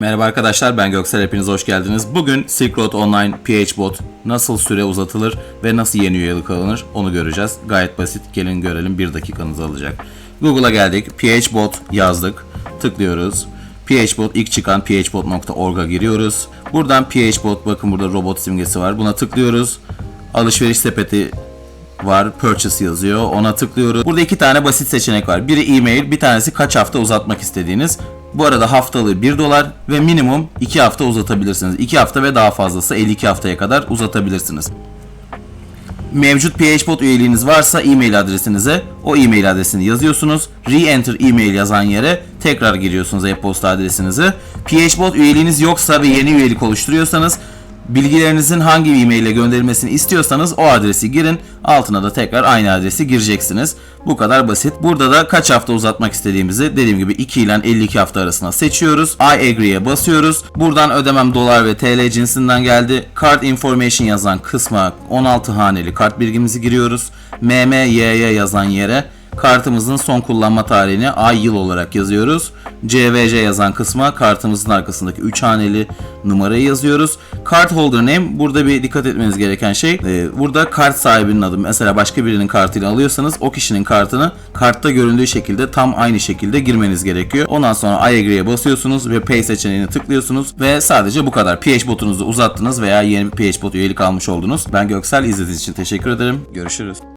Merhaba arkadaşlar ben Göksel hepiniz hoş geldiniz. Bugün Silk Road Online PHBot nasıl süre uzatılır ve nasıl yeni üyelik alınır onu göreceğiz. Gayet basit gelin görelim bir dakikanızı alacak. Google'a geldik phbot yazdık tıklıyoruz. phbot ilk çıkan phbot.org'a giriyoruz. Buradan phbot bakın burada robot simgesi var buna tıklıyoruz. Alışveriş sepeti var. Purchase yazıyor. Ona tıklıyoruz. Burada iki tane basit seçenek var. Biri e-mail, bir tanesi kaç hafta uzatmak istediğiniz. Bu arada haftalığı 1 dolar ve minimum 2 hafta uzatabilirsiniz. 2 hafta ve daha fazlası 52 haftaya kadar uzatabilirsiniz. Mevcut PHBot üyeliğiniz varsa e-mail adresinize o e-mail adresini yazıyorsunuz. Re-enter e-mail yazan yere tekrar giriyorsunuz e-posta adresinizi. PHBot üyeliğiniz yoksa ve yeni üyelik oluşturuyorsanız bilgilerinizin hangi e-mail ile gönderilmesini istiyorsanız o adresi girin. Altına da tekrar aynı adresi gireceksiniz. Bu kadar basit. Burada da kaç hafta uzatmak istediğimizi dediğim gibi 2 ile 52 hafta arasına seçiyoruz. I agree'ye basıyoruz. Buradan ödemem dolar ve TL cinsinden geldi. Card information yazan kısma 16 haneli kart bilgimizi giriyoruz. MMYY yazan yere kartımızın son kullanma tarihini ay yıl olarak yazıyoruz. CVC yazan kısma kartımızın arkasındaki 3 haneli numarayı yazıyoruz. Card holder name burada bir dikkat etmeniz gereken şey. e, burada kart sahibinin adı. Mesela başka birinin kartıyla alıyorsanız o kişinin kartını kartta göründüğü şekilde tam aynı şekilde girmeniz gerekiyor. Ondan sonra I agree'ye basıyorsunuz ve pay seçeneğini tıklıyorsunuz ve sadece bu kadar. PHBot'unuzu uzattınız veya yeni bir PHBot üyelik almış oldunuz. Ben Göksel izlediğiniz için teşekkür ederim. Görüşürüz.